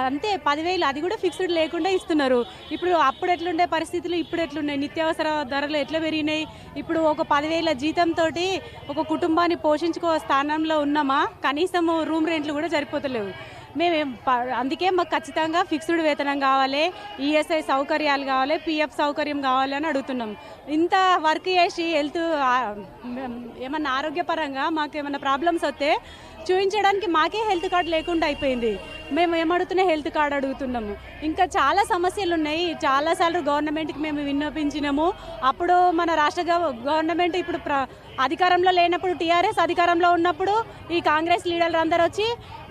అంతే పదివేలు అది కూడా ఫిక్స్డ్ లేకుండా ఇస్తున్నారు. ఇప్పుడు అప్పుడు ఎట్లుండే పరిస్థితులు ఇప్పుడు ఎట్లున్నాయి? నిత్యావసర ధరలు ఎట్లా పెరిగినాయి? ఇప్పుడు ఒక పదివేల జీతంతో ఒక కుటుంబాన్ని పోషించుకో స్థానంలో ఉన్నామా? కనీసం రూమ్ రెంట్లు కూడా సరిపోతలేవు. మేము అందుకే మాకు ఖచ్చితంగా ఫిక్స్డ్ వేతనం కావాలి ఈఎస్ఐ సౌకర్యాలు కావాలి పిఎఫ్ సౌకర్యం కావాలి అని అడుగుతున్నాం. ఇంత వర్క్ చేసి హెల్త్ ఏమన్నా ఆరోగ్యపరంగా మాకు ఏమైనా ప్రాబ్లమ్స్ వస్తే చూపించడానికి మాకే హెల్త్ కార్డు లేకుండా అయిపోయింది. మేము ఏమడుతున్నా హెల్త్ కార్డు అడుగుతున్నాము. ఇంకా చాలా సమస్యలు ఉన్నాయి చాలాసార్లు గవర్నమెంట్కి మేము విన్నపించినాము. అప్పుడు మన రాష్ట్ర గవర్నమెంట్ ఇప్పుడు ప్ర అధికారంలో లేనప్పుడు టీఆర్ఎస్ అధికారంలో ఉన్నప్పుడు ఈ కాంగ్రెస్ లీడర్లు అందరూ వచ్చి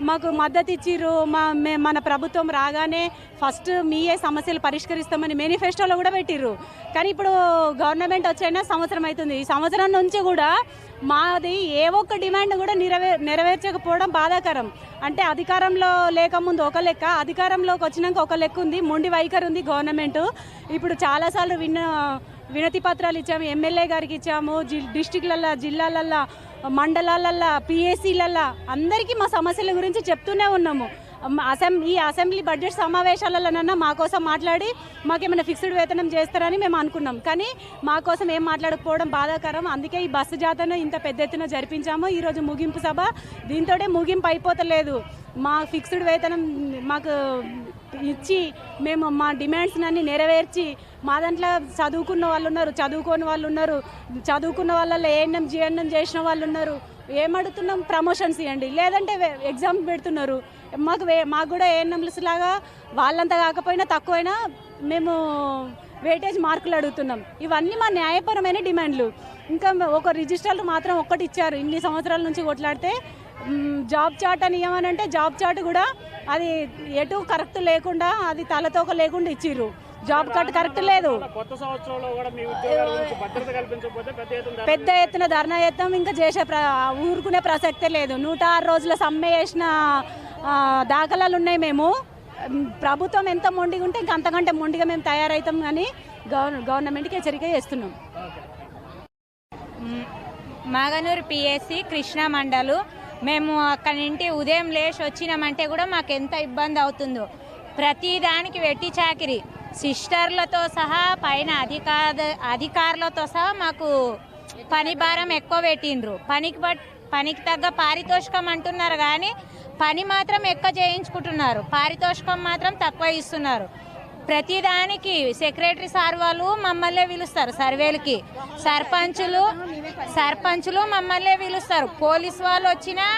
మాకు మద్దతు ఇచ్చిర్రు. మా మన ప్రభుత్వం రాగానే ఫస్ట్ మీయే సమస్యలు పరిష్కరిస్తామని మేనిఫెస్టోలో కూడా పెట్టిర్రు. కానీ ఇప్పుడు గవర్నమెంట్ వచ్చైనా సంవత్సరం అవుతుంది. ఈ సంవత్సరం నుంచి కూడా మాది ఏ ఒక్క డిమాండ్ కూడా నెరవే నెరవేర్చకపోవడం బాధాకరం. అంటే అధికారంలో లేకముందు ఒక లెక్క అధికారంలోకి వచ్చినాక ఒక లెక్క ఉంది మొండి వైఖరి ఉంది గవర్నమెంట్. ఇప్పుడు చాలాసార్లు విన్న వినతి పత్రాలు ఇచ్చాము ఎమ్మెల్యే గారికి ఇచ్చాము జి డిస్టిక్లల్లో జిల్లాలల్లో మండలాలల్లో పిఎస్సీలల్లో అందరికీ మా సమస్యల గురించి చెప్తూనే ఉన్నాము. అసెం ఈ అసెంబ్లీ బడ్జెట్ సమావేశాలలోనన్నా మా కోసం మాట్లాడి మాకేమైనా ఫిక్స్డ్ వేతనం చేస్తారని మేము అనుకున్నాం. కానీ మా కోసం ఏం మాట్లాడకపోవడం బాధాకరం. అందుకే ఈ బస్సు జాతరను ఇంత పెద్ద ఎత్తున జరిపించాము. ఈరోజు ముగింపు సభ. దీంతోటే ముగింపు అయిపోతలేదు. మా ఫిక్స్డ్ వేతనం మాకు ఇచ్చి మేము మా డిమాండ్స్ నెరవేర్చి మా దాంట్లో చదువుకున్న వాళ్ళు ఉన్నారు చదువుకోని వాళ్ళు ఉన్నారు చదువుకున్న వాళ్ళలో ఏఎన్ఎం జిఎన్ఎం చేసిన వాళ్ళు ఉన్నారు ఏమడుగుతున్నాం ప్రమోషన్స్ ఇవ్వండి. లేదంటే ఎగ్జామ్ పెడుతున్నారు. మాకు వే మాకు కూడా ఏఎన్ఎంఎస్ లాగా వాళ్ళంతా కాకపోయినా తక్కువైనా మేము వెయిటేజ్ మార్కులు అడుగుతున్నాం. ఇవన్నీ మా న్యాయపరమైన డిమాండ్లు. ఇంకా ఒక రిజిస్టర్లు మాత్రం ఒక్కటి ఇచ్చారు. ఇన్ని సంవత్సరాల నుంచి కొట్లాడితే జాబ్ చాట్ అని ఏమనంటే జాబ్ చాట్ కూడా అది ఎటు కరెక్ట్ లేకుండా అది తలతోక లేకుండా ఇచ్చిర్రు. జాబ్ కార్డ్ కరెక్ట్ లేదు. కొత్త సంవత్సరంలో కూడా మీ ఉద్యోగాల గురించి భద్రత కల్పించకపోతే పెద్ద ఎత్తున ధర్నా చేస్తాం ఇంకా చేసే ప్ర ఊరుకునే ప్రసక్తే లేదు. నూట ఆరు రోజుల సమ్మె చేసిన దాఖలాలు ఉన్నాయి మేము. ప్రభుత్వం ఎంత మొండిగా ఉంటే ఇంకా అంతకంటే మొండిగా మేము తయారవుతాం కానీ గవర్ గవర్నమెంట్కి హెచ్చరిక చేస్తున్నాం. మాగనూరు పిఎస్సి కృష్ణా మండలు. మేము అక్కడి నుండి ఉదయం లేచి వచ్చినామంటే కూడా మాకు ఎంత ఇబ్బంది అవుతుందో. ప్రతి దానికి వెట్టి చాకిరి. సిస్టర్లతో సహా పైన అధికార అధికారులతో సహా మాకు పని భారం ఎక్కువ పెట్టిండ్రు. పనికి బట్ పనికి తగ్గ పారితోషికం అంటున్నారు కానీ పని మాత్రం ఎక్కువ చేయించుకుంటున్నారు. పారితోషికం మాత్రం తక్కువ ఇస్తున్నారు. ప్రతిదానికి సెక్రటరీ సార్ వాళ్ళు మమ్మల్నే పిలుస్తారు సర్వేలకి. సర్పంచులు సర్పంచులు మమ్మల్నే పిలుస్తారు. పోలీస్ వాళ్ళు వచ్చినా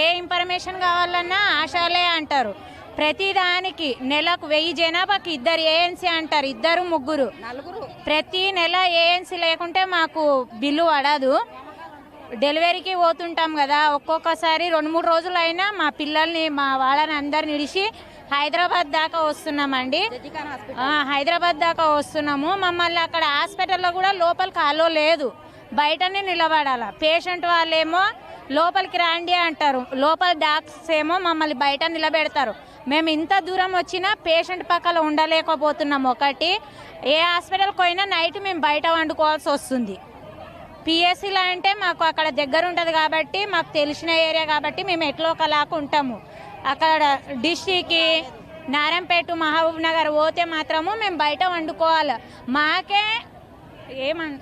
ఏ ఇన్ఫర్మేషన్ కావాలన్నా ఆశాలే అంటారు. ప్రతిదానికి నెలకు వెయ్యి జనాభాకి ఇద్దరు ఏఎన్సీ అంటారు ఇద్దరు ముగ్గురు. ప్రతి నెల ఏఎన్సీ లేకుంటే మాకు బిల్లు పడదు. డెలివరీకి పోతుంటాం కదా ఒక్కొక్కసారి రెండు మూడు రోజులు అయినా మా పిల్లల్ని మా వాళ్ళని అందరిని ఇడిచి హైదరాబాద్ దాకా వస్తున్నామండి. హైదరాబాద్ దాకా వస్తున్నాము. మమ్మల్ని అక్కడ హాస్పిటల్లో కూడా లోపలికి అలో లేదు. బయటనే నిలబడాల. పేషెంట్ వాళ్ళేమో లోపలికి రాండి అంటారు. లోపల డాక్టర్స్ ఏమో మమ్మల్ని బయట నిలబెడతారు. మేము ఇంత దూరం వచ్చినా పేషెంట్ పక్కన ఉండలేకపోతున్నాం. ఒకటి ఏ హాస్పిటల్కి పోయినా నైట్ మేము బయట వండుకోవాల్సి వస్తుంది. పిఎస్సీలో అంటే మాకు అక్కడ దగ్గర ఉంటుంది కాబట్టి మాకు తెలిసిన ఏరియా కాబట్టి మేము ఎట్లో ఒకలాగా ఉంటాము. అక్కడ డిస్టిక్కి నారాయణపేట మహబూబ్ నగర్ పోతే మాత్రము మేము బయట వండుకోవాలి. మాకే ఏమంట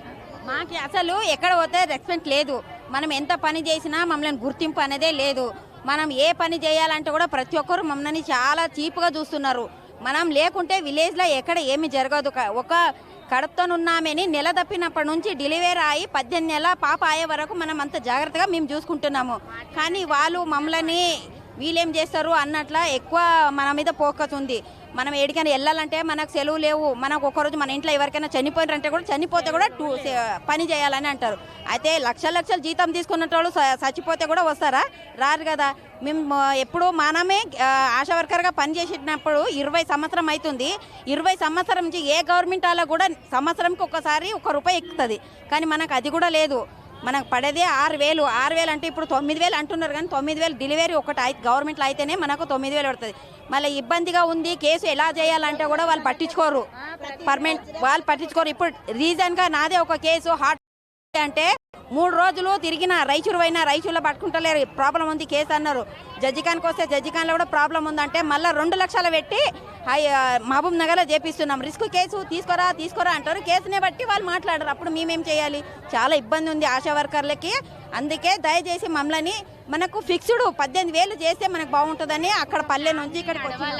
మాకు అసలు ఎక్కడ పోతే రెస్పెక్ట్ లేదు. మనం ఎంత పని చేసినా మమ్మల్ని గుర్తింపు అనేదే లేదు. మనం ఏ పని చేయాలంటే కూడా ప్రతి ఒక్కరు మమ్మల్ని చాలా చీప్గా చూస్తున్నారు. మనం లేకుంటే విలేజ్లో ఎక్కడ ఏమి జరగదు. ఒక కడతనున్నామని నెల తప్పినప్పటి నుంచి డెలివరీ అయ్యి పద్దెనిమిది నెలల పాప అయ్యే వరకు మనం అంత జాగ్రత్తగా మేము చూసుకుంటున్నాము. కానీ వాళ్ళు మమ్మల్ని వీళ్ళేం చేస్తారు అన్నట్ల ఎక్కువ మన మీద ఫోకస్ ఉంది. మనం ఏడికైనా వెళ్ళాలంటే మనకు సెలవు లేవు. మనకు ఒకరోజు మన ఇంట్లో ఎవరికైనా చనిపోయినారంటే కూడా చనిపోతే కూడా టూ పని చేయాలని అంటారు. అయితే లక్షల లక్షల జీతం తీసుకున్న వాళ్ళు చచ్చిపోతే కూడా వస్తారా? రారు కదా. మేము ఎప్పుడు మనమే ఆశా వర్కర్గా పనిచేసినప్పుడు ఇరవై సంవత్సరం అవుతుంది ఇరవై సంవత్సరం నుంచి ఏ గవర్నమెంట్ అలా కూడా సంవత్సరంకి ఒకసారి ఒక రూపాయి ఎక్కుతుంది. కానీ మనకు అది కూడా లేదు. మనకు పడేదే ఆరు వేలు. ఆరు వేలు అంటే ఇప్పుడు తొమ్మిది వేలు అంటున్నారు కానీ తొమ్మిది వేలు డెలివరీ ఒకటి అయి గవర్నమెంట్లో అయితేనే మనకు తొమ్మిది వేలు పడుతుంది. మళ్ళీ ఇబ్బందిగా ఉంది కేసు ఎలా చేయాలంటే కూడా వాళ్ళు పట్టించుకోరు. పర్మనెంట్ వాళ్ళు పట్టించుకోరు. ఇప్పుడు రీజన్గా నాదే ఒక కేసు హార్ట్ అంటే మూడు రోజులు తిరిగిన రైచురు అయినా రైచులో పట్టుకుంటలేరు. ప్రాబ్లం ఉంది కేసు అన్నారు. జడ్జికాన్కి వస్తే జడ్జికాన్లో కూడా ప్రాబ్లం ఉందంటే మళ్ళీ రెండు లక్షలు పెట్టి మహబూబ్ నగర్లో చేపిస్తున్నాం. రిస్క్ కేసు తీసుకోరా తీసుకోరా అంటారు. కేసునే బట్టి వాళ్ళు మాట్లాడరు. అప్పుడు మేమేం చేయాలి? చాలా ఇబ్బంది ఉంది ఆశా వర్కర్లకి. అందుకే దయచేసి మమ్మల్ని మనకు ఫిక్స్డ్ పద్దెనిమిది వేలు చేస్తే మనకు బాగుంటుందని అక్కడ పల్లె నుంచి ఇక్కడికి